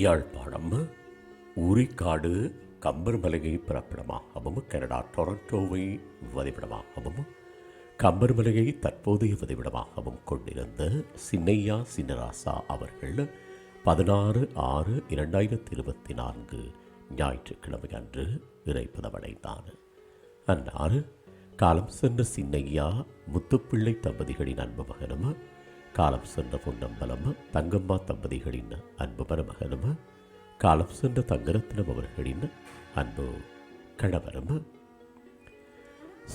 Yazhpanam உரிக்காடு கம்பர்மலையை பிறப்பிடமாகவும் Canada டொரண்டோவை வதிவிடமாகவும் கம்பர்மலையை தற்போதைய வதிவிடமாகவும் கொண்டிருந்த சின்னையா சின்னராசா அவர்கள் பதினாறு ஆறு இரண்டாயிரத்தி இருபத்தி நான்கு ஞாயிற்றுக்கிழமை அன்று இறைப்பதமடைந்தார் அன்னாறு காலம் சென்ற சின்னையா முத்துப்பிள்ளை தம்பதிகளின் அன்பு மகனும் காலம் சென்ற பொன்னம்பலம் தங்கம்மா தம்பதிகளின் அன்பு மருமகனும் காலம் சென்ற தங்கரத்னம் அவர்களின் அன்பு கணவரும்.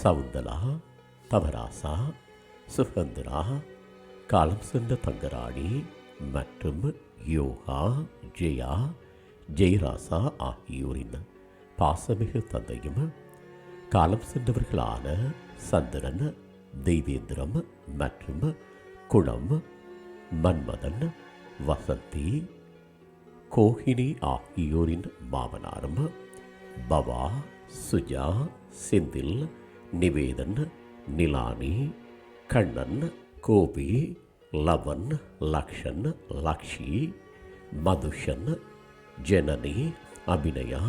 சவுந்தலா தவராசா சுகந்திரா காலம் சென்ற தங்கராணி மற்றும் யோகா ஜெயா ஜெயராசா ஆகியோரின் பாசமிகு தந்தையும் காலம் சென்றவர்களான சந்திரன் தெய்வேந்திரம் மற்றும் குணம் மன்மதன் வசந்தி கோஹினி ஆகியோரின் மாமனாரும் பவா சுஜா செந்தில் நிவேதன் நிலானி கண்ணன் கோபி லவன் லக்ஷன் லக்ஷி மதுஷன் ஜனனி அபிநயா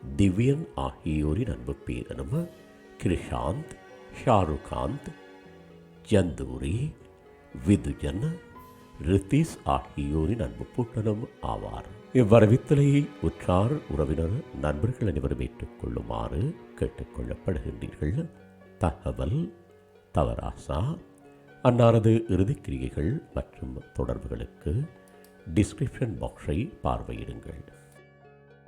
திவ்யன் ஆகியோரின் அன்பு பேரனும் கிருஷாந்த் ஷாருகாந்த் ஜந்தூரி விதுஜன் ரித்தீஸ் ஆகியோரின் அன்பு பூட்டனும் ஆவார். இவ்வரவித்தலையை உற்றார் உறவினர் நண்பர்கள் அனைவரும் ஏற்றுக்கொள்ளுமாறு கேட்டுக்கொள்ளப்படுகின்றீர்கள். தகவல் தவராசா அன்னாரது இறுதிக்கிரியைகள் மற்றும் தொடர்புகளுக்கு டிஸ்கிரிப்ஷன் பாக்ஸை பார்வையிடுங்கள்.